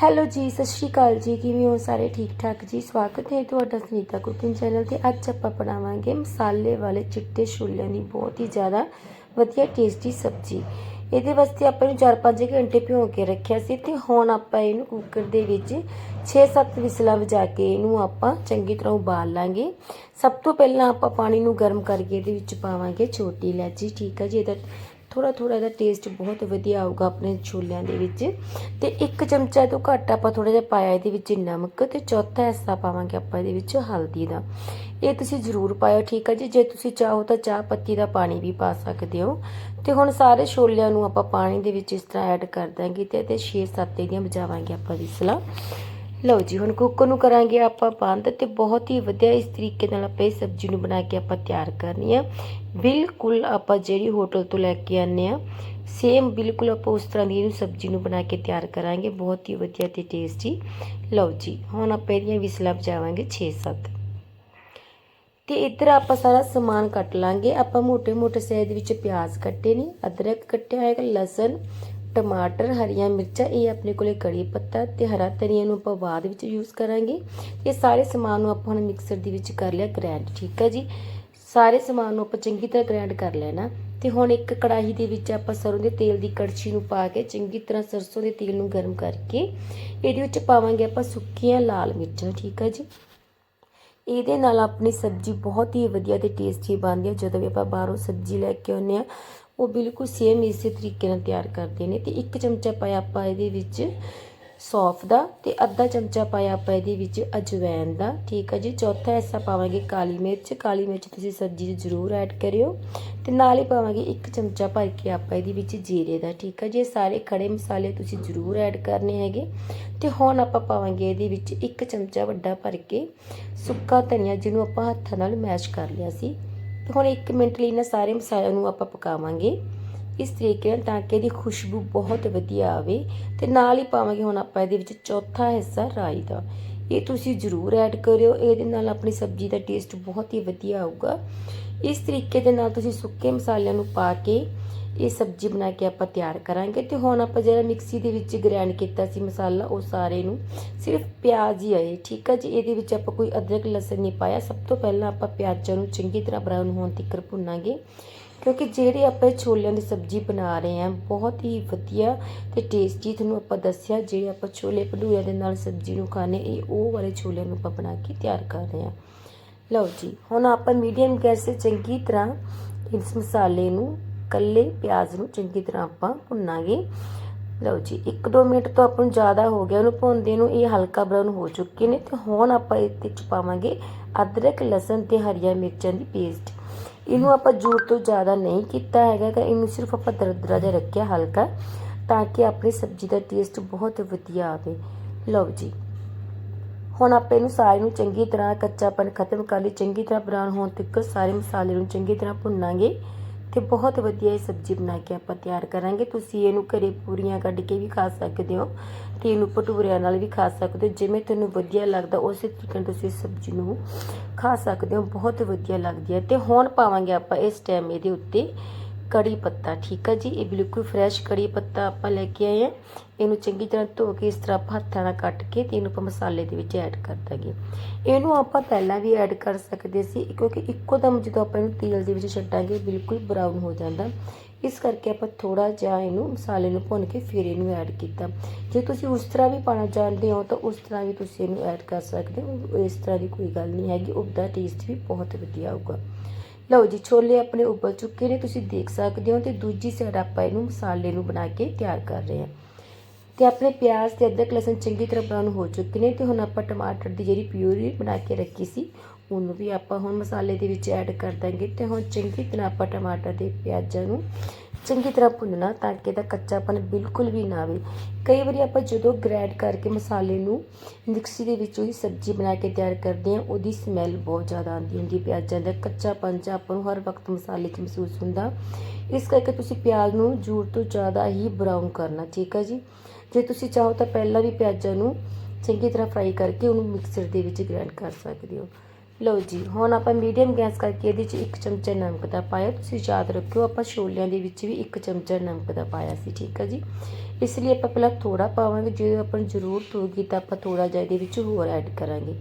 Hello ਜੀ, ਸਤਿ ਸ਼੍ਰੀ ਅਕਾਲ ਜੀ। ਕਿਵੇਂ ਹੋ ਸਾਰੇ? ਠੀਕ ਠਾਕ ਜੀ? ਸਵਾਗਤ ਹੈ ਤੁਹਾਡਾ ਸੁਨੀਤਾ ਕੁਕਿੰਗ ਚੈਨਲ ਤੇ। ਅੱਜ ਆਪਾਂ ਬਣਾਵਾਂਗੇ ਮਸਾਲੇ ਵਾਲੇ ਚਿੱਟੇ ਛੋਲਿਆਂ ਦੀ ਬਹੁਤ ਹੀ ਜ਼ਿਆਦਾ ਵਧੀਆ ਟੇਸਟੀ ਸਬਜ਼ੀ। ਇਹਦੇ ਵਾਸਤੇ ਆਪਾਂ ਨੂੰ 4-5 ਘੰਟੇ ਭਿਓ ਕੇ ਰੱਖਿਆ ਸੀ ਤੇ ਹੁਣ ਆਪਾਂ ਇਹਨੂੰ ਕੁੱਕਰ ਦੇ ਵਿੱਚ 6-7 ਵਿਸਲਾਂ ਵਜਾ ਕੇ ਇਹਨੂੰ ਆਪਾਂ ਚੰਗੀ ਤਰ੍ਹਾਂ ਉਬਾਲ ਲਾਂਗੇ। ਸਭ ਤੋਂ ਪਹਿਲਾਂ ਆਪਾਂ ਪਾਣੀ ਨੂੰ ਗਰਮ ਕਰਕੇ ਇਹਦੇ ਵਿੱਚ ਪਾਵਾਂਗੇ ਛੋਟੀ ਇਲਾਇਚੀ ਠੀਕ ਹੈ ਜੀ, ਇਹਦਾ ਥੋੜਾ ਥੋੜਾ ਇਹਦਾ ਟੇਸਟ ਬਹੁਤ ਵਧੀਆ ਆਊਗਾ ਆਪਣੇ ਛੋਲਿਆਂ ਦੇ ਵਿੱਚ। ਤੇ ਇੱਕ ਚਮਚਾ ਤੋਂ ਘੱਟ ਆਪਾਂ ਥੋੜਾ ਜਿਹਾ ਪਾਇਆ ਇਹਦੇ ਵਿੱਚ ਨਮਕ ਤੇ ਚੌਥਾ ਹਿੱਸਾ ਪਾਵਾਂਗੇ ਆਪਾਂ ਇਹਦੇ ਵਿੱਚ ਹਲਦੀ ਦਾ। ਇਹ ਤੁਸੀਂ ਜ਼ਰੂਰ ਪਾਇਓ, ਠੀਕ ਹੈ ਜੀ? ਜੇ ਤੁਸੀਂ ਚਾਹੋ ਤਾਂ ਚਾਹ ਪੱਤੀ ਦਾ ਪਾਣੀ ਵੀ ਪਾ ਸਕਦੇ ਹੋ। ਤੇ ਹੁਣ ਸਾਰੇ ਛੋਲਿਆਂ ਨੂੰ ਆਪਾਂ ਪਾਣੀ ਦੇ ਵਿੱਚ ਇਸ ਤਰ੍ਹਾਂ ਐਡ ਕਰ ਦਾਂਗੇ ਤੇ ਇਹਦੇ 6-7 ਇਹਦੀਆਂ ਵਜਾਵਾਂਗੇ ਆਪਾਂ ਵਿਸਲਾ ਲਓ ਜੀ, ਹੁਣ ਕੁੱਕਰ ਨੂੰ ਕਰਾਂਗੇ ਆਪਾਂ ਬੰਦ ਤੇ ਬਹੁਤ ਹੀ ਵਧੀਆ ਇਸ ਤਰੀਕੇ ਨਾਲ ਆਪਾਂ ਇਹ ਸਬਜ਼ੀ ਨੂੰ ਬਣਾ ਕੇ ਆਪਾਂ ਤਿਆਰ ਕਰਨੀ ਆ। ਬਿਲਕੁਲ ਆਪਾਂ ਜਿਹੜੀ ਹੋਟਲ ਤੋਂ ਲੈ ਕੇ ਆਨੇ ਆ ਸੇਮ ਬਿਲਕੁਲ ਆਪਾਂ ਉਸ ਤਰ੍ਹਾਂ ਦੀ ਇਹਨੂੰ ਸਬਜ਼ੀ ਨੂੰ ਬਣਾ ਕੇ ਤਿਆਰ ਕਰਾਂਗੇ, ਬਹੁਤ ਹੀ ਵਧੀਆ ਤੇ ਟੇਸਟੀ ਲਓ ਜੀ, ਹੁਣ ਆਪਾਂ ਇਹਦੀਆਂ ਵਿਸਲਾਂ ਪਜਾਵਾਂਗੇ 6-7 ਤੇ ਇੱਧਰ ਆਪਾਂ ਸਾਰਾ ਸਮਾਨ ਕੱਟ ਲਾਂਗੇ, ਆਪਾਂ ਮੋٹے-ਮੋٹے ਸਹਿਜ ਵਿੱਚ ਪਿਆਜ਼ ਕੱਟੇ ਨੇ, ਅਦਰਕ ਕੱਟਿਆ ਹੋਇਆ, ਲਸਣ, ਟਮਾਟਰ, ਹਰੀਆਂ ਮਿਰਚਾਂ, ਇਹ ਆਪਣੇ ਕੋਲੇ ਕੜੀ ਪੱਤਾ ਤੇ ਹਰਾ ਧਨੀਆ ਨੂੰ ਆਪਾਂ ਬਾਅਦ ਵਿੱਚ ਯੂਜ਼ ਕਰਾਂਗੇ। ਇਹ ਸਾਰੇ ਸਮਾਨ ਨੂੰ ਆਪਾਂ ਹੁਣ ਮਿਕਸਰ ਦੇ ਵਿੱਚ ਕਰ ਲਿਆ ਗ੍ਰੈਂਡ ਠੀਕ ਹੈ ਜੀ? ਸਾਰੇ ਸਮਾਨ ਨੂੰ ਆਪਾਂ ਚੰਗੀ ਤਰ੍ਹਾਂ ਗ੍ਰਾਈਂਡ ਕਰ ਲੈਣਾ ਤੇ ਹੁਣ ਇੱਕ ਕੜਾਹੀ ਦੇ ਵਿੱਚ ਆਪਾਂ ਸਰੋਂ ਦੇ ਤੇਲ ਦੀ ਕੜਛੀ ਨੂੰ ਪਾ ਕੇ ਚੰਗੀ ਤਰ੍ਹਾਂ ਸਰਸੋਂ ਦੇ ਤੇਲ ਨੂੰ ਗਰਮ ਕਰਕੇ ਇਹਦੇ ਵਿੱਚ ਪਾਵਾਂਗੇ ਆਪਾਂ ਸੁੱਕੀਆਂ ਲਾਲ ਮਿਰਚਾਂ, ਠੀਕ ਹੈ ਜੀ? ਇਹਦੇ ਨਾਲ ਆਪਣੀ ਸਬਜ਼ੀ ਬਹੁਤ ਹੀ ਵਧੀਆ ਤੇ ਟੇਸਟੀ ਬਣਦੀ ਹੈ ਜਦੋਂ ਵੀ ਆਪਾਂ ਬਾਹਰੋਂ ਸਬਜ਼ੀ ਲੈ ਕੇ ਆਉਂਦੇ ਆ, ਉਹ ਬਿਲਕੁਲ ਸੇਮ ਇਸੇ ਤਰੀਕੇ ਨਾਲ ਤਿਆਰ ਕਰਦੇ ਨੇ ਤੇ ਇੱਕ ਚਮਚਾ ਪਾਇਆ ਆਪਾਂ ਇਹਦੇ ਵਿੱਚ ਸੌਂਫ ਦਾ ਤੇ ਅੱਧਾ ਚਮਚਾ ਪਾਇਆ ਆਪਾਂ ਇਹਦੇ ਵਿੱਚ ਅਜਵਾਇਣ ਦਾ। ਠੀਕ ਹੈ ਜੀ? ਚੌਥਾ ਹਿੱਸਾ ਪਾਵਾਂਗੇ ਕਾਲੀ ਮਿਰਚ। ਕਾਲੀ ਮਿਰਚ ਤੁਸੀਂ ਸਬਜ਼ੀ 'ਚ ਜ਼ਰੂਰ ਐਡ ਕਰਿਓ। ਤੇ ਨਾਲ ਹੀ ਪਾਵਾਂਗੇ ਇੱਕ ਚਮਚਾ ਭਰ ਕੇ ਆਪਾਂ ਇਹਦੇ ਵਿੱਚ ਜੀਰੇ ਦਾ। ਠੀਕ ਹੈ ਜੀ? ਇਹ ਸਾਰੇ ਖੜੇ ਮਸਾਲੇ ਤੁਸੀਂ ਜ਼ਰੂਰ ਐਡ ਕਰਨੇ ਹੈਗੇ। ਤੇ ਹੁਣ ਆਪਾਂ ਪਾਵਾਂਗੇ ਇਹਦੇ ਵਿੱਚ ਇੱਕ ਚਮਚਾ ਵੱਡਾ ਭਰ ਕੇ ਸੁੱਕਾ ਧਨੀਆ, ਜਿਹਨੂੰ ਆਪਾਂ ਹੱਥਾਂ ਨਾਲ ਮੈਸ਼ ਕਰ ਲਿਆ ਸੀ। ਤੇ ਹੁਣ 1 ਮਿੰਟ ਲਈ ਨਾ ਸਾਰੇ ਮਸਾਲਿਆਂ ਨੂੰ ਆਪਾਂ ਪਕਾਵਾਂਗੇ। ਇਸ ਤਰੀਕੇ ਨਾਲ ਤਾਂ ਕਿ ਇਹਦੀ ਖੁਸ਼ਬੂ ਬਹੁਤ ਵਧੀਆ ਆਵੇ ਤੇ ਨਾਲ ਹੀ ਪਾਵਾਂਗੇ ਹੁਣ ਆਪਾਂ ਇਹਦੇ ਵਿੱਚ ਚੌਥਾ ਹਿੱਸਾ ਰਾਈ ਦਾ। ਇਹ ਤੁਸੀਂ ਜ਼ਰੂਰ ਐਡ ਕਰਿਓ, ਇਹਦੇ ਨਾਲ ਆਪਣੀ ਸਬਜ਼ੀ ਦਾ ਟੇਸਟ ਬਹੁਤ ਹੀ ਵਧੀਆ ਆਊਗਾ। ਇਸ ਤਰੀਕੇ ਦੇ ਨਾਲ ਤੁਸੀਂ ਸੁੱਕੇ ਮਸਾਲਿਆਂ ਨੂੰ ਪਾ ਕੇ ਇਹ ਸਬਜ਼ੀ ਬਣਾ ਕੇ ਆਪਾਂ ਤਿਆਰ ਕਰਾਂਗੇ। ਤੇ ਹੁਣ ਆਪਾਂ ਜਿਹੜਾ ਮਿਕਸੀ ਦੇ ਵਿੱਚ ਗ੍ਰਾਈਂਡ ਕੀਤਾ ਸੀ ਮਸਾਲਾ, ਉਹ ਸਾਰੇ ਨੂੰ ਸਿਰਫ ਪਿਆਜ਼ ਹੀ ਆਏ, ਠੀਕ ਆ ਜੀ? ਇਹਦੇ ਵਿੱਚ ਆਪਾਂ ਕੋਈ ਅਦਰਕ, ਲਸਣ ਨਹੀਂ ਪਾਇਆ। ਸਭ ਤੋਂ ਪਹਿਲਾਂ ਆਪਾਂ ਪਿਆਜ਼ਾਂ ਨੂੰ ਚੰਗੀ ਤਰ੍ਹਾਂ ਬਰਾਊਨ ਹੋਣ ਤੱਕ ਭੁੰਨਾਂਗੇ। ਕਿਉਂਕਿ ਜਿਹੜੇ ਆਪਾਂ ਛੋਲਿਆਂ ਦੀ ਸਬਜ਼ੀ ਬਣਾ ਰਹੇ ਹਾਂ, ਬਹੁਤ ਹੀ ਵਧੀਆ ਤੇ ਟੇਸਟੀ ਤੁਹਾਨੂੰ ਆਪਾਂ ਦੱਸਿਆ, ਜਿਹੜੇ ਆਪਾਂ ਛੋਲੇ ਭਟੂਰਿਆਂ ਦੇ ਨਾਲ ਸਬਜ਼ੀ ਨੂੰ ਖਾਣੇ ਇਹ ਉਹ ਵਾਲੇ ਛੋਲਿਆਂ ਨੂੰ ਆਪਾਂ ਬਣਾ ਕੇ ਤਿਆਰ ਕਰ ਰਹੇ ਹਾਂ। ਲਓ ਜੀ, ਹੁਣ ਆਪਾਂ ਮੀਡੀਅਮ ਗੈਸ ਤੇ ਚੰਗੀ ਤਰ੍ਹਾਂ ਇਸ ਮਸਾਲੇ ਨੂੰ ਕੱਲੇ ਪਿਆਜ਼ ਨੂੰ ਚੰਗੀ ਤਰ੍ਹਾਂ ਆਪਾਂ ਭੁੰਨਾਂਗੇ। ਲਓ ਜੀ 1-2 ਮਿੰਟ ਤੋਂ ਆਪਾਂ ਨੂੰ ਜ਼ਿਆਦਾ ਹੋ ਗਿਆ, ਉਹਨੂੰ ਭੁੰਨਦੇ ਨੂੰ ਇਹ ਹਲਕਾ ਬਰਾਊਨ ਹੋ ਚੁੱਕੇ ਨੇ ਤੇ ਹੁਣ ਆਪਾਂ ਇਹਦੇ ਵਿੱਚ ਪਾਵਾਂਗੇ ਅਦਰਕ, ਲਸਣ ਤੇ ਹਰੀਆਂ ਮਿਰਚਾਂ ਦੀ ਪੇਸਟ ਇਹਨੂੰ ਆਪਾਂ ਜੂਰ ਤੋਂ ਜ਼ਿਆਦਾ ਨਹੀਂ ਕੀਤਾ ਹੈਗਾ ਕਿ ਇਹਨੂੰ ਸਿਰਫ ਆਪਾਂ ਦਰਦਰਾ ਜਿਹਾ ਰੱਖਿਆ ਹਲਕਾ, ਤਾਂ ਕਿ ਆਪਣੀ ਸਬਜ਼ੀ ਦਾ ਟੇਸਟ ਬਹੁਤ ਵਧੀਆ ਆਵੇ। ਲਓ ਜੀ। ਹੁਣ ਆਪਾਂ ਇਹਨੂੰ ਸਾਰੇ ਨੂੰ ਚੰਗੀ ਤਰ੍ਹਾਂ ਕੱਚਾਪਨ ਖਤਮ ਕਰ ਲਈ। ਚੰਗੀ ਤਰ੍ਹਾਂ ਬਰਾਊਨ ਹੋਣ ਤੱਕ ਸਾਰੇ ਮਸਾਲੇ ਨੂੰ ਚੰਗੀ ਤਰ੍ਹਾਂ ਭੁੰਨਾਂਗੇ। ਤੇ ਬਹੁਤ ਵਧੀਆ ਇਹ ਸਬਜ਼ੀ ਬਣਾ ਕੇ ਆਪਾਂ ਤਿਆਰ ਕਰਾਂਗੇ। ਤੁਸੀਂ ਇਹਨੂੰ ਘਰੇ ਪੂਰੀਆਂ ਕੱਢ ਕੇ ਵੀ ਖਾ ਸਕਦੇ ਹੋ ਤੇ ਇਹਨੂੰ ਭਟੂਰਿਆਂ ਨਾਲ ਵੀ ਖਾ ਸਕਦੇ ਹੋ। ਜਿਵੇਂ ਤੁਹਾਨੂੰ ਵਧੀਆ ਲੱਗਦਾ, ਉਸੇ ਤਰੀਕੇ ਨਾਲ ਤੁਸੀਂ ਇਸ ਸਬਜ਼ੀ ਨੂੰ ਖਾ ਸਕਦੇ ਹੋ। ਬਹੁਤ ਵਧੀਆ ਲੱਗਦੀ ਹੈ। ਤੇ ਹੁਣ ਪਾਵਾਂਗੇ ਆਪਾਂ ਇਸ ਟਾਈਮ ਇਹਦੇ ਉੱਤੇ ਕੜੀ ਪੱਤਾ, ਠੀਕ ਹੈ ਜੀ? ਇਹ ਬਿਲਕੁਲ ਫਰੈਸ਼ ਕੜੀ ਪੱਤਾ ਆਪਾਂ ਲੈ ਕੇ ਆਏ ਆ। ਇਹਨੂੰ ਚੰਗੀ ਤਰ੍ਹਾਂ ਧੋ ਕੇ ਇਸ ਤਰ੍ਹਾਂ ਆਪਾਂ ਹੱਥਾਂ ਨਾਲ ਕੱਟ ਕੇ ਤੇ ਇਹਨੂੰ ਆਪਾਂ ਮਸਾਲੇ ਦੇ ਵਿੱਚ ਐਡ ਕਰ ਦਾਂਗੇ। ਇਹਨੂੰ ਆਪਾਂ ਪਹਿਲਾਂ ਵੀ ਐਡ ਕਰ ਸਕਦੇ ਸੀ, ਕਿਉਂਕਿ ਇੱਕੋ ਦਮ ਜਦੋਂ ਆਪਾਂ ਇਹਨੂੰ ਤੇਲ ਦੇ ਵਿੱਚ ਛੱਡਾਂਗੇ, ਬਿਲਕੁਲ ਬਰਾਊਨ ਹੋ ਜਾਂਦਾ। ਇਸ ਕਰਕੇ ਆਪਾਂ ਥੋੜਾ ਜਿਹਾ ਇਹਨੂੰ ਮਸਾਲੇ ਨੂੰ ਭੁੰਨ ਕੇ ਫਿਰ ਇਹਨੂੰ ਐਡ ਕੀਤਾ। ਜੇ ਤੁਸੀਂ ਉਸ ਤਰ੍ਹਾਂ ਵੀ ਪਾਣਾ ਚਾਹੁੰਦੇ ਹੋ, ਤਾਂ ਉਸ ਤਰ੍ਹਾਂ ਵੀ ਤੁਸੀਂ ਇਹਨੂੰ ਐਡ ਕਰ ਸਕਦੇ ਹੋ। ਇਸ ਤਰ੍ਹਾਂ ਦੀ ਕੋਈ ਗੱਲ ਨਹੀਂ ਹੈਗੀ ਉਹਦਾ ਟੇਸਟ ਵੀ ਬਹੁਤ ਵਧੀਆ ਆਊਗਾ। ਲਓ ਜੀ, ਛੋਲੇ ਆਪਣੇ ਉਬਲ ਚੁੱਕੇ ਨੇ, ਤੁਸੀਂ ਦੇਖ ਸਕਦੇ ਹੋ ਤੇ ਦੂਜੀ ਸਾਈਡ ਆਪਾਂ ਇਹਨੂੰ ਮਸਾਲੇ ਨੂੰ ਬਣਾ ਕੇ ਤਿਆਰ ਕਰ ਰਹੇ ਹਾਂ। ਤੇ ਆਪਣੇ ਪਿਆਜ਼ ਤੇ ਅਦਰਕ ਲਸਣ ਚੰਗੀ ਤਰ੍ਹਾਂ ਬਰਾਊਨ ਹੋ ਚੁੱਕੇ ਨੇ ਤੇ ਹੁਣ ਆਪਾਂ ਟਮਾਟਰ ਦੀ ਜਿਹੜੀ ਪਿਊਰੀ ਬਣਾ ਕੇ ਰੱਖੀ ਸੀ, ਉਹਨੂੰ ਵੀ ਆਪਾਂ ਹੁਣ ਮਸਾਲੇ ਦੇ ਵਿੱਚ ਐਡ ਕਰ ਦਾਂਗੇ ਤੇ ਹੁਣ ਚੰਗੀ ਤਰ੍ਹਾਂ ਆਪਾਂ ਟਮਾਟਰ ਦੇ ਪਿਆਜ਼ਾਂ ਨੂੰ ਚੰਗੀ ਤਰ੍ਹਾਂ ਭੁੰਨਣਾ ਤਾਂ ਕਿ ਇਹਦਾ ਕੱਚਾਪਨ ਬਿਲਕੁਲ ਵੀ ਨਾ ਆਵੇ। ਕਈ ਵਾਰੀ ਆਪਾਂ ਜਦੋਂ ਗ੍ਰੈਂਡ ਕਰਕੇ ਮਸਾਲੇ ਨੂੰ ਮਿਕਸੀ ਦੇ ਵਿੱਚ ਉਹਦੀ ਸਬਜ਼ੀ ਬਣਾ ਕੇ ਤਿਆਰ ਕਰਦੇ ਹਾਂ, ਉਹਦੀ ਸਮੈਲ ਬਹੁਤ ਜ਼ਿਆਦਾ ਆਉਂਦੀ ਹੁੰਦੀ ਪਿਆਜ਼ਾਂ ਦਾ। ਕੱਚਾਪਨ 'ਚ ਆਪਾਂ ਨੂੰ ਹਰ ਵਕਤ ਮਸਾਲੇ 'ਚ ਮਹਿਸੂਸ ਹੁੰਦਾ। ਇਸ ਕਰਕੇ ਤੁਸੀਂ ਪਿਆਜ਼ ਨੂੰ ਜ਼ਰੂਰ ਤੋਂ ਜ਼ਿਆਦਾ ਹੀ ਬਰਾਊਨ ਕਰਨਾ, ਠੀਕ ਹੈ ਜੀ? ਜੇ ਤੁਸੀਂ ਚਾਹੋ ਤਾਂ ਪਹਿਲਾਂ ਵੀ ਪਿਆਜ਼ਾਂ ਨੂੰ ਚੰਗੀ ਤਰ੍ਹਾਂ ਫਰਾਈ ਕਰਕੇ ਉਹਨੂੰ ਮਿਕਸਰ ਦੇ ਵਿੱਚ ਗ੍ਰਾਈਂਡ ਕਰ ਸਕਦੇ ਹੋ। ਲਓ ਜੀ, ਹੁਣ ਆਪਾਂ ਮੀਡੀਅਮ ਗੈਸ ਕਰਕੇ ਇਹਦੇ 'ਚ ਇੱਕ ਚਮਚਾ ਨਮਕ ਦਾ ਪਾਇਆ। ਤੁਸੀਂ ਯਾਦ ਰੱਖਿਓ, ਆਪਾਂ ਛੋਲਿਆਂ ਦੇ ਵਿੱਚ ਵੀ ਇੱਕ ਚਮਚਾ ਨਮਕ ਦਾ ਪਾਇਆ ਸੀ, ਠੀਕ ਹੈ ਜੀ? ਇਸ ਲਈ ਆਪਾਂ ਪਹਿਲਾਂ ਥੋੜਾ ਪਾਵਾਂਗੇ, ਜੇ ਆਪਾਂ ਨੂੰ ਜ਼ਰੂਰਤ ਹੋਊਗੀ ਤਾਂ ਆਪਾਂ ਥੋੜਾ ਜਿਹਾ ਇਹਦੇ ਵਿੱਚ ਹੋਰ ਐਡ ਕਰਾਂਗੇ।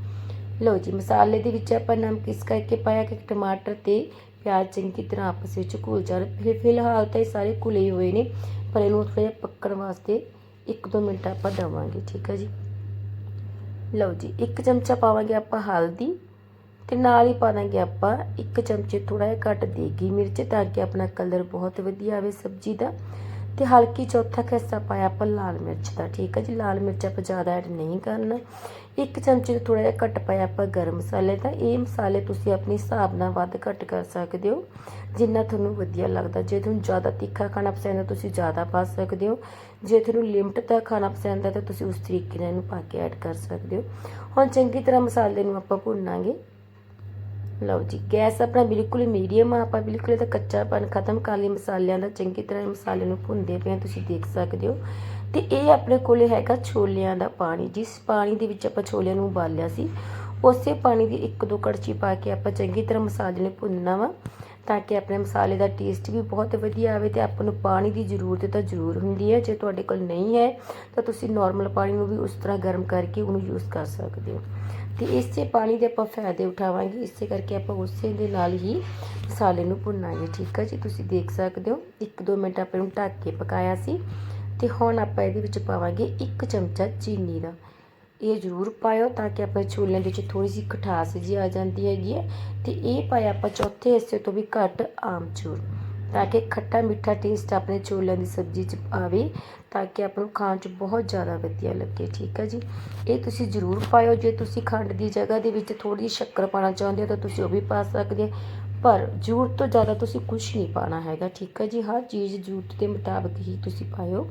ਲਓ ਜੀ, ਮਸਾਲੇ ਦੇ ਵਿੱਚ ਆਪਾਂ ਨਮਕ ਇਸ ਕਰਕੇ ਪਾਇਆ ਕਿ ਟਮਾਟਰ ਤੇ ਪਿਆਜ਼ ਚੰਗੀ ਤਰ੍ਹਾਂ ਆਪਸ ਵਿੱਚ ਘੁਲ ਜਾਣ। ਫਿਰ ਫਿਲਹਾਲ ਤਾਂ ਇਹ ਸਾਰੇ ਘੁਲੇ ਹੋਏ ਨੇ, ਪਰ ਇਹਨੂੰ ਥੋੜ੍ਹਾ ਜਿਹਾ ਪੱਕਣ ਵਾਸਤੇ 1-2 ਮਿੰਟ ਆਪਾਂ ਦੇਵਾਂਗੇ, ਠੀਕ ਹੈ ਜੀ? ਲਓ ਜੀ, ਇੱਕ ਚਮਚਾ ਪਾਵਾਂਗੇ ਆਪਾਂ ਹਲਦੀ। ਤੇ ਨਾਲ ਹੀ ਪਾ ਦਾਂਗੇ ਆਪਾਂ ਇੱਕ ਚਮਚੇ ਥੋੜਾ ਜਿਹਾ ਘੱਟ ਦੇਗੀ ਮਿਰਚ ਤਾਂ ਕਿ ਆਪਣਾ ਕਲਰ ਬਹੁਤ ਵਧੀਆ ਆਵੇ ਸਬਜ਼ੀ ਦਾ। ਤੇ ਹਲਕੀ ਚੌਥਾ ਹਿੱਸਾ ਪਾਇਆ ਆਪਾਂ ਲਾਲ ਮਿਰਚ ਦਾ, ਠੀਕ ਹੈ ਜੀ? ਲਾਲ ਮਿਰਚ ਆਪਾਂ ਜ਼ਿਆਦਾ ਐਡ ਨਹੀਂ ਕਰਨਾ। ਇੱਕ ਚਮਚੇ ਤੋਂ ਥੋੜਾ ਜਿਹਾ ਘੱਟ ਪਾਇਆ ਆਪਾਂ ਗਰਮ ਮਸਾਲੇ ਦਾ। ਇਹ ਮਸਾਲੇ ਤੁਸੀਂ ਆਪਣੇ ਹਿਸਾਬ ਨਾਲ ਵੱਧ ਘੱਟ ਕਰ ਸਕਦੇ ਹੋ, ਜਿੰਨਾ ਤੁਹਾਨੂੰ ਵਧੀਆ ਲੱਗਦਾ। ਜੇ ਤੁਹਾਨੂੰ ਜ਼ਿਆਦਾ ਤਿੱਖਾ ਖਾਣਾ ਪਸੰਦ ਹੈ ਤੁਸੀਂ ਜ਼ਿਆਦਾ ਪਾ ਸਕਦੇ ਹੋ। ਜੇ ਤੁਹਾਨੂੰ ਲਿਮਟ ਦਾ ਖਾਣਾ ਪਸੰਦ ਹੈ ਤਾਂ ਤੁਸੀਂ ਉਸ ਤਰੀਕੇ ਨਾਲ ਇਹਨੂੰ ਪਾ ਕੇ ਐਡ ਕਰ ਸਕਦੇ ਹੋ। ਹੁਣ ਚੰਗੀ ਤਰ੍ਹਾਂ ਮਸਾਲੇ ਨੂੰ ਆਪਾਂ ਭੁੰਨਾਂਗੇ। ਲਓ ਜੀ, ਗੈਸ ਆਪਣਾ ਬਿਲਕੁਲ ਮੀਡੀਅਮ ਆ, ਆਪਾਂ ਬਿਲਕੁਲ ਇਹਦਾ ਕੱਚਾਪਨ ਖਤਮ ਕਰ ਲਈ, ਮਸਾਲਿਆਂ ਦਾ ਚੰਗੀ ਤਰ੍ਹਾਂ ਮਸਾਲੇ ਨੂੰ ਭੁੰਨਦੇ ਪਏ ਹਾਂ, ਤੁਸੀਂ ਦੇਖ ਸਕਦੇ ਹੋ। ਤੇ ਇਹ ਆਪਣੇ ਕੋਲੇ ਹੈਗਾ ਛੋਲਿਆਂ ਦਾ ਪਾਣੀ, ਜਿਸ ਪਾਣੀ ਦੇ ਵਿੱਚ ਆਪਾਂ ਛੋਲਿਆਂ ਨੂੰ ਉਬਾਲਿਆ ਸੀ, ਉਸੇ ਪਾਣੀ ਦੀ ਇੱਕ ਦੋ ਕੜਛੀ ਪਾ ਕੇ ਆਪਾਂ ਚੰਗੀ ਤਰ੍ਹਾਂ ਮਸਾਲੇ ਨੂੰ ਭੁੰਨਣਾ ਵਾ, ਤਾਂ ਕਿ ਆਪਣੇ ਮਸਾਲੇ ਦਾ ਟੇਸਟ ਵੀ ਬਹੁਤ ਵਧੀਆ ਆਵੇ ਤੇ ਆਪਾਂ ਨੂੰ ਪਾਣੀ ਦੀ ਜ਼ਰੂਰਤ ਤਾਂ ਜ਼ਰੂਰ ਹੁੰਦੀ ਹੈ। ਜੇ ਤੁਹਾਡੇ ਕੋਲ ਨਹੀਂ ਹੈ, ਤਾਂ ਤੁਸੀਂ ਨਾਰਮਲ ਪਾਣੀ ਨੂੰ ਵੀ ਉਸ ਤਰ੍ਹਾਂ ਗਰਮ ਕਰਕੇ ਉਹਨੂੰ ਯੂਜ਼ ਕਰ ਸਕਦੇ ਹੋ। ਤੇ ਇਸੇ ਪਾਣੀ ਦੇ ਆਪਾਂ ਫਾਇਦੇ ਉਠਾਵਾਂਗੇ। ਇਸੇ ਕਰਕੇ ਆਪਾਂ ਉਸੇ ਦੇ ਨਾਲ ਹੀ ਮਸਾਲੇ ਨੂੰ ਭੁੰਨਾਂਗੇ। ਠੀਕ ਹੈ ਜੀ? ਤੁਸੀਂ ਦੇਖ ਸਕਦੇ ਹੋ। 1-2 ਮਿੰਟ ਆਪਾਂ ਇਹਨੂੰ ਢੱਕ ਕੇ ਪਕਾਇਆ ਸੀ। ਤੇ ਹੁਣ ਆਪਾਂ ਇਹਦੇ ਵਿੱਚ ਪਾਵਾਂਗੇ 1 ਚਮਚਾ ਚੀਨੀ ਦਾ। ਇਹ ਜ਼ਰੂਰ ਪਾਇਓ ਤਾਂ ਕਿ ਆਪਣੇ ਛੋਲਿਆਂ ਦੇ ਵਿੱਚ ਥੋੜੀ ਜਿਹੀ ਖਟਾਸ ਜੀ ਆ ਜਾਂਦੀ ਹੈਗੀ ਹੈ। ਤੇ ਇਹ ਪਾਇਆ ਆਪਾਂ ਚੌਥੇ ਹਿੱਸੇ ਤੋਂ ਵੀ ਘੱਟ ਆਮਚੂਰ। ਤਾਂ ਕਿ ਖੱਟਾ ਮਿੱਠਾ ਟੇਸਟ ਆਪਣੇ ਛੋਲਿਆਂ ਦੀ ਸਬਜ਼ੀ 'ਚ ਆਵੇ, ਤਾਂ ਕਿ ਆਪਾਂ ਨੂੰ ਖਾਣ 'ਚ ਬਹੁਤ ਜ਼ਿਆਦਾ ਵਧੀਆ ਲੱਗੇ, ਠੀਕ ਹੈ ਜੀ? ਇਹ ਤੁਸੀਂ ਜ਼ਰੂਰ ਪਾਇਓ, ਜੇ ਤੁਸੀਂ ਖੰਡ ਦੀ ਜਗ੍ਹਾ ਦੇ ਵਿੱਚ ਥੋੜੀ ਸ਼ੱਕਰ ਪਾਣਾ ਚਾਹੁੰਦੇ ਹੋ ਤਾਂ ਤੁਸੀਂ ਉਹ ਵੀ ਪਾ ਸਕਦੇ ਹੋ, ਪਰ ਜ਼ਰੂਰਤ ਤੋਂ ਜ਼ਿਆਦਾ ਤੁਸੀਂ ਕੁਝ ਨਹੀਂ ਪਾਣਾ ਹੈਗਾ, ਠੀਕ ਹੈ ਜੀ? ਹਰ ਚੀਜ਼ ਜ਼ਰੂਰਤ ਦੇ ਮੁਤਾਬਕ ਹੀ ਤੁਸੀਂ ਪਾਇਓ।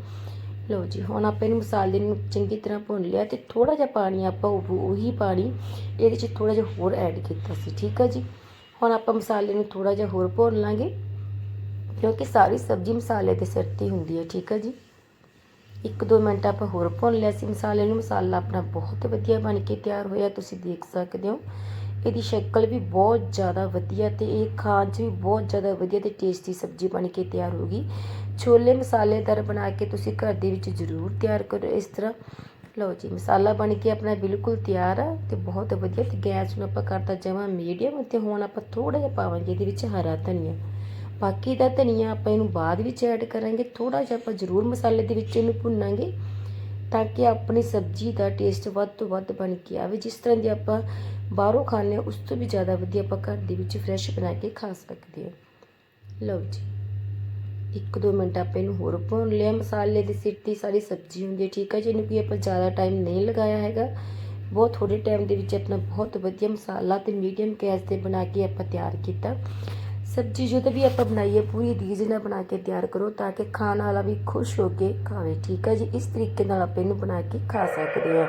ਲਓ ਜੀ, ਹੁਣ ਆਪਾਂ ਇਹਨੂੰ ਮਸਾਲੇ ਨੂੰ ਚੰਗੀ ਤਰ੍ਹਾਂ ਭੁੰਨ ਲਿਆ ਤੇ ਥੋੜਾ ਜਿਹਾ ਪਾਣੀ ਆਪਾਂ ਉਹ, ਉਹੀ ਪਾਣੀ ਇਹਦੇ 'ਚ ਥੋੜਾ ਜਿਹਾ ਹੋਰ ਐਡ ਕੀਤਾ ਸੀ, ਠੀਕ ਹੈ ਜੀ? ਹੁਣ ਆਪਾਂ ਮਸਾਲੇ ਨੂੰ ਥੋੜਾ ਜਿਹਾ ਹੋਰ ਭੁੰਨ ਲਾਂਗੇ। ਕਿਉਂਕਿ ਸਾਰੀ ਸਬਜ਼ੀ ਮਸਾਲੇ ਦੇ ਸਿਰ ਤੇ ਹੁੰਦੀ ਹੈ, ਠੀਕ ਹੈ ਜੀ। ਇੱਕ ਦੋ ਮਿੰਟ ਆਪਾਂ ਹੋਰ ਭੁੰਨ ਲਿਆ ਸੀ ਮਸਾਲੇ ਨੂੰ। ਮਸਾਲਾ ਆਪਣਾ ਬਹੁਤ ਵਧੀਆ ਬਣ ਕੇ ਤਿਆਰ ਹੋਇਆ, ਤੁਸੀਂ ਦੇਖ ਸਕਦੇ ਹੋ। ਇਹਦੀ ਸ਼ਕਲ ਵੀ ਬਹੁਤ ਜ਼ਿਆਦਾ ਵਧੀਆ ਤੇ ਇਹ ਖਾਣ 'ਚ ਵੀ ਬਹੁਤ ਜ਼ਿਆਦਾ ਵਧੀਆ ਤੇ ਟੇਸਟੀ ਸਬਜ਼ੀ ਬਣ ਕੇ ਤਿਆਰ ਹੋਗੀ ਛੋਲੇ ਮਸਾਲੇਦਾਰ ਬਣਾ ਕੇ ਤੁਸੀਂ ਘਰ ਦੇ ਵਿੱਚ ਜ਼ਰੂਰ ਤਿਆਰ ਕਰੋ ਇਸ ਤਰ੍ਹਾਂ। ਲਓ ਜੀ, ਮਸਾਲਾ ਬਣ ਕੇ ਆਪਣਾ ਬਿਲਕੁਲ ਤਿਆਰ ਆ ਤੇ ਬਹੁਤ ਵਧੀਆ ਤੇ ਗੈਸ ਨੂੰ ਆਪਾਂ ਕਰਤਾ ਜਮਾ ਮੀਡੀਅਮ ਤੇ ਹੁਣ ਆਪਾਂ ਥੋੜਾ ਜਿਹਾ ਪਾਵਾਂਗੇ ਇਹਦੇ ਵਿੱਚ ਹਰਾ ਧਨੀਆ। ਬਾਕੀ ਦਾ ਧਨੀਆ ਆਪਾਂ ਇਹਨੂੰ ਬਾਅਦ ਵਿੱਚ ਐਡ ਕਰਾਂਗੇ ਥੋੜਾ ਜਿਹਾ ਆਪਾਂ ਜ਼ਰੂਰ ਮਸਾਲੇ ਦੇ ਵਿੱਚ ਇਹਨੂੰ ਭੁੰਨਾਂਗੇ ਤਾਂ ਕਿ ਆਪਣੀ ਸਬਜ਼ੀ ਦਾ ਟੇਸਟ ਵੱਧ ਤੋਂ ਵੱਧ ਬਣ ਕੇ ਆਵੇ। ਜਿਸ ਤਰ੍ਹਾਂ ਦੀ ਆਪਾਂ ਬਾਹਰੋਂ ਖਾਂਦੇ ਹਾਂ, ਉਸ ਤੋਂ ਵੀ ਜ਼ਿਆਦਾ ਵਧੀਆ ਆਪਾਂ ਘਰ ਦੇ ਵਿੱਚ ਫਰੈਸ਼ ਬਣਾ ਕੇ ਖਾ ਸਕਦੇ ਹਾਂ। ਲਓ ਜੀ, ਇੱਕ ਦੋ ਮਿੰਟ ਆਪਾਂ ਇਹਨੂੰ ਹੋਰ ਭੁੰਨ ਲਿਆ। ਮਸਾਲੇ ਦੇ ਸਿਰ ਤੇ ਸਾਰੀ ਸਬਜ਼ੀ ਹੁੰਦੀ ਹੈ, ਠੀਕ ਹੈ ਜਿਹਨੂੰ ਕਿ ਆਪਾਂ ਜ਼ਿਆਦਾ ਟਾਈਮ ਨਹੀਂ ਲਗਾਇਆ ਹੈਗਾ। ਬਹੁਤ ਥੋੜੇ ਟਾਈਮ ਦੇ ਵਿੱਚ ਆਪਣਾ ਬਹੁਤ ਵਧੀਆ ਮਸਾਲਾ ਤੇ ਮੀਡੀਅਮ ਗੈਸ ਤੇ ਬਣਾ ਕੇ ਆਪਾਂ ਤਿਆਰ ਕੀਤਾ। ਸਬਜ਼ੀ ਜਦੋਂ ਵੀ ਆਪਾਂ ਬਣਾਈਏ, ਪੂਰੀ ਰੀਝ ਨਾਲ ਬਣਾ ਕੇ ਤਿਆਰ ਕਰੋ ਤਾਂ ਕਿ ਖਾਣ ਵਾਲਾ ਵੀ ਖੁਸ਼ ਹੋ ਕੇ ਖਾਵੇ, ਠੀਕ ਹੈ ਜੀ? ਇਸ ਤਰੀਕੇ ਨਾਲ ਆਪਾਂ ਇਹਨੂੰ ਬਣਾ ਕੇ ਖਾ ਸਕਦੇ ਹਾਂ।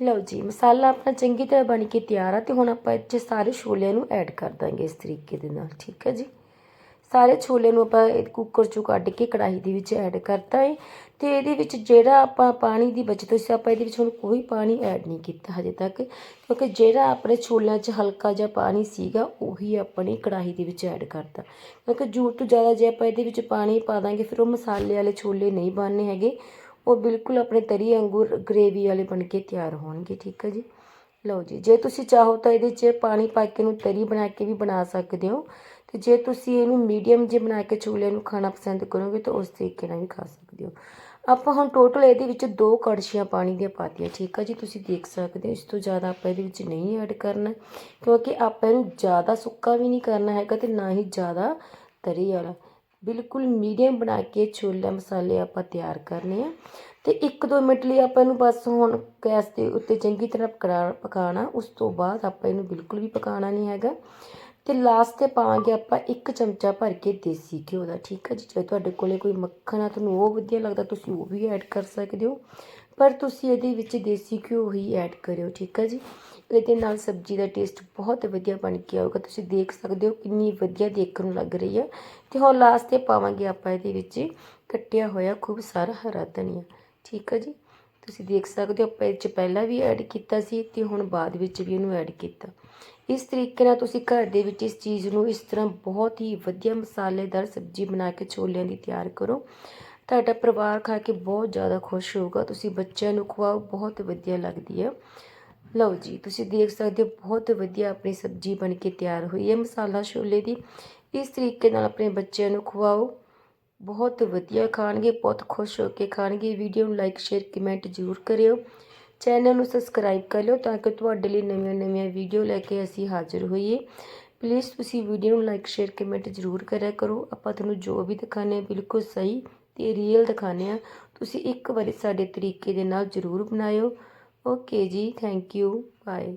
ਲਓ ਜੀ, ਮਸਾਲਾ ਆਪਣਾ ਚੰਗੀ ਤਰ੍ਹਾਂ ਬਣ ਕੇ ਤਿਆਰ ਆ ਤੇ ਹੁਣ ਆਪਾਂ ਇੱਥੇ ਸਾਰੇ ਛੋਲਿਆਂ ਨੂੰ ਐਡ ਕਰ ਦਾਂਗੇ ਇਸ ਤਰੀਕੇ ਦੇ ਨਾਲ, ਠੀਕ ਹੈ ਜੀ? ਸਾਰੇ ਛੋਲੇ ਨੂੰ ਆਪਾਂ ਇਹ ਕੁੱਕਰ ਚੋਂ ਕੱਢ ਕੇ ਕੜਾਹੀ ਦੇ ਵਿੱਚ ਐਡ ਕਰਤਾ ਹੈ ਤੇ ਇਹਦੇ ਵਿੱਚ ਜਿਹੜਾ ਆਪਾਂ ਪਾਣੀ ਦੀ ਬਚਤ ਸੀ, ਆਪਾਂ ਇਹਦੇ ਵਿੱਚ ਹੁਣ ਕੋਈ ਪਾਣੀ ਐਡ ਨਹੀਂ ਕੀਤਾ ਹਜੇ ਤੱਕ, ਕਿਉਂਕਿ ਜਿਹੜਾ ਆਪਣੇ ਛੋਲਿਆਂ 'ਚ ਹਲਕਾ ਜਿਹਾ ਪਾਣੀ ਸੀਗਾ, ਉਹੀ ਆਪਣੀ ਕੜਾਹੀ ਦੇ ਵਿੱਚ ਐਡ ਕਰਤਾ। ਕਿਉਂਕਿ ਜ਼ਰੂਰ ਤੋਂ ਜ਼ਿਆਦਾ ਜੇ ਆਪਾਂ ਇਹਦੇ ਵਿੱਚ ਪਾਣੀ ਪਾ ਦਾਂਗੇ, ਫਿਰ ਉਹ ਮਸਾਲੇ ਵਾਲੇ ਛੋਲੇ ਨਹੀਂ ਬਣਨੇ ਹੈਗੇ। ਉਹ ਬਿਲਕੁਲ ਆਪਣੇ ਤਰੀ ਵਾਂਗੂ ਗ੍ਰੇਵੀ ਵਾਲੇ ਬਣ ਕੇ ਤਿਆਰ ਹੋਣਗੇ, ਠੀਕ ਹੈ ਜੀ? ਲਓ ਜੀ, ਜੇ ਤੁਸੀਂ ਚਾਹੋ ਤਾਂ ਇਹਦੇ 'ਚ ਪਾਣੀ ਪਾ ਕੇ ਇਹਨੂੰ ਤਰੀ ਬਣਾ ਕੇ ਵੀ ਬਣਾ ਸਕਦੇ ਹੋ। ਤੇ ਜੇ ਤੁਸੀਂ ਇਹਨੂੰ ਮੀਡੀਅਮ ਜੇ ਬਣਾ ਕੇ ਛੋਲਿਆਂ ਨੂੰ ਖਾਣਾ ਪਸੰਦ ਕਰੋਗੇ ਤਾਂ ਉਸ ਤਰੀਕੇ ਨਾਲ ਵੀ ਖਾ ਸਕਦੇ ਹੋ। ਆਪਾਂ ਹੁਣ ਟੋਟਲ ਇਹਦੇ ਵਿੱਚ ਦੋ ਕੜਛੀਆਂ ਪਾਣੀ ਦੀਆਂ ਪਾਤੀਆਂ, ਠੀਕ ਆ ਜੀ? ਤੁਸੀਂ ਦੇਖ ਸਕਦੇ ਹੋ, ਇਸ ਤੋਂ ਜ਼ਿਆਦਾ ਆਪਾਂ ਇਹਦੇ ਵਿੱਚ ਨਹੀਂ ਐਡ ਕਰਨਾ, ਕਿਉਂਕਿ ਆਪਾਂ ਇਹਨੂੰ ਜ਼ਿਆਦਾ ਸੁੱਕਾ ਵੀ ਨਹੀਂ ਕਰਨਾ ਹੈਗਾ ਤੇ ਨਾ ਹੀ ਜ਼ਿਆਦਾ ਤਰੀ ਵਾਲਾ। ਬਿਲਕੁਲ ਮੀਡੀਅਮ ਬਣਾ ਕੇ ਛੋਲੇ ਮਸਾਲੇ ਆਪਾਂ ਤਿਆਰ ਕਰਨੇ ਆ। ਤੇ 1-2 ਮਿੰਟ ਲਈ ਆਪਾਂ ਇਹਨੂੰ ਬਸ ਹੁਣ ਗੈਸ ਦੇ ਉੱਤੇ ਚੰਗੀ ਤਰ੍ਹਾਂ ਪਕੜਾ ਪਕਾਉਣਾ, ਉਸ ਤੋਂ ਬਾਅਦ ਆਪਾਂ ਇਹਨੂੰ ਬਿਲਕੁਲ ਵੀ ਪਕਾਉਣਾ ਨਹੀਂ ਹੈਗਾ। ਤੇ ਲਾਸਟ ਤੇ ਪਾਵਾਂਗੇ ਆਪਾਂ ਇੱਕ ਚਮਚਾ ਭਰ ਕੇ ਦੇਸੀ ਘਿਓ ਦਾ, ਠੀਕ ਹੈ ਜੀ? ਜੇ ਤੁਹਾਡੇ ਕੋਲੇ ਕੋਈ ਮੱਖਣ ਆ, ਤੁਹਾਨੂੰ ਉਹ ਵਧੀਆ ਲੱਗਦਾ, ਤੁਸੀਂ ਉਹ ਵੀ ਐਡ ਕਰ ਸਕਦੇ ਹੋ। ਪਰ ਤੁਸੀਂ ਇਹਦੇ ਵਿੱਚ ਦੇਸੀ ਘਿਓ ਹੀ ਐਡ ਕਰਿਓ, ਠੀਕ ਹੈ ਜੀ? ਇਹਦੇ ਨਾਲ ਸਬਜ਼ੀ ਦਾ ਟੇਸਟ ਬਹੁਤ ਵਧੀਆ ਬਣ ਕੇ ਆਊਗਾ। ਤੁਸੀਂ ਦੇਖ ਸਕਦੇ ਹੋ ਕਿੰਨੀ ਵਧੀਆ ਦੇਖਣ ਨੂੰ ਲੱਗ ਰਹੀ ਹੈ ਤੇ ਹੁਣ ਲਾਸਟ ਤੇ ਪਾਵਾਂਗੇ ਆਪਾਂ ਇਹਦੇ ਵਿੱਚ ਕੱਟਿਆ ਹੋਇਆ ਖੂਬ ਸਾਰਾ ਹਰਾ ਧਨੀਆ, ਠੀਕ ਹੈ ਜੀ? ਤੁਸੀਂ ਦੇਖ ਸਕਦੇ ਹੋ, ਆਪਾਂ ਇਹ 'ਚ ਪਹਿਲਾਂ ਵੀ ਐਡ ਕੀਤਾ ਸੀ ਤੇ ਹੁਣ ਬਾਅਦ ਵਿੱਚ ਵੀ ਇਹਨੂੰ ਐਡ ਕੀਤਾ। ਇਸ ਤਰੀਕੇ ਨਾਲ ਤੁਸੀਂ ਘਰ ਦੇ ਵਿੱਚ ਇਸ ਚੀਜ਼ ਨੂੰ ਇਸ ਤਰ੍ਹਾਂ ਬਹੁਤ ਹੀ ਵਧੀਆ ਮਸਾਲੇਦਾਰ ਸਬਜ਼ੀ ਬਣਾ ਕੇ ਛੋਲਿਆਂ ਦੀ ਤਿਆਰ ਕਰੋ। ਤੁਹਾਡਾ ਪਰਿਵਾਰ ਖਾ ਕੇ ਬਹੁਤ ਜ਼ਿਆਦਾ ਖੁਸ਼ ਹੋਊਗਾ। ਤੁਸੀਂ ਬੱਚਿਆਂ ਨੂੰ ਖਵਾਓ, ਬਹੁਤ ਵਧੀਆ ਲੱਗਦੀ ਹੈ। ਲਓ ਜੀ, ਤੁਸੀਂ ਦੇਖ ਸਕਦੇ ਹੋ ਬਹੁਤ ਵਧੀਆ ਆਪਣੀ ਸਬਜ਼ੀ ਬਣ ਕੇ ਤਿਆਰ ਹੋਈ ਹੈ ਮਸਾਲਾ ਛੋਲੇ ਦੀ। ਇਸ ਤਰੀਕੇ ਨਾਲ ਆਪਣੇ ਬੱਚਿਆਂ ਨੂੰ ਖਵਾਓ। ਬਹੁਤ ਵਧੀਆ ਖਾਣਗੇ, ਬਹੁਤ ਖੁਸ਼ ਹੋ ਕੇ ਖਾਣਗੇ। ਵੀਡੀਓ ਨੂੰ ਲਾਈਕ ਸ਼ੇਅਰ ਕਮੈਂਟ ਜ਼ਰੂਰ ਕਰਿਓ। ਚੈਨਲ ਨੂੰ ਸਬਸਕ੍ਰਾਈਬ ਕਰ ਲਿਓ ਤਾਂ ਕਿ ਤੁਹਾਡੇ ਲਈ ਨਵੀਆਂ ਨਵੀਆਂ ਵੀਡੀਓ ਲੈ ਕੇ ਅਸੀਂ ਹਾਜ਼ਰ ਹੋਈਏ। ਪਲੀਜ਼ ਤੁਸੀਂ ਵੀਡੀਓ ਨੂੰ ਲਾਈਕ ਸ਼ੇਅਰ ਕਮੈਂਟ ਜ਼ਰੂਰ ਕਰਿਆ ਕਰੋ। ਆਪਾਂ ਤੁਹਾਨੂੰ ਜੋ ਵੀ ਦਿਖਾਉਂਦੇ ਹਾਂ ਬਿਲਕੁਲ ਸਹੀ ਤੇ ਰੀਅਲ ਦਿਖਾਉਂਦੇ ਹਾਂ ਤੁਸੀਂ ਇੱਕ ਵਾਰੀ ਸਾਡੇ ਤਰੀਕੇ ਦੇ ਨਾਲ ਜ਼ਰੂਰ ਬਣਾਇਓ। ਓਕੇ ਜੀ ਥੈਂਕ ਯੂ ਬਾਏ